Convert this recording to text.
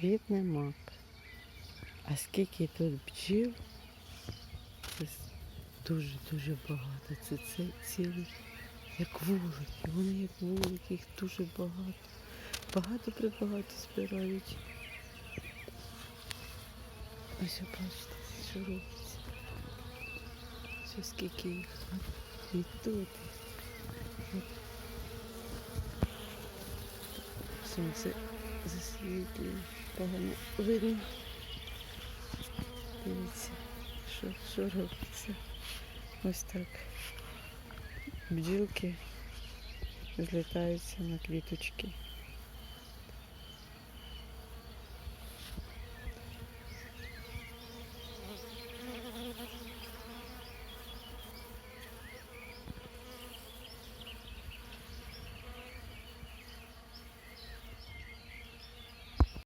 квітне мак. А скільки тут бджіл? Дуже-дуже багато. Це, це цілий, як вулики. Вони як вулики, їх дуже багато. Багато прибагато збирають. Ось бачите, що робиться. Ось скільки їх. І тут. Сонце засвітлює, погано видно. Дивіться, що, що робиться. Ось так. Бджілки злітаються на квіточки.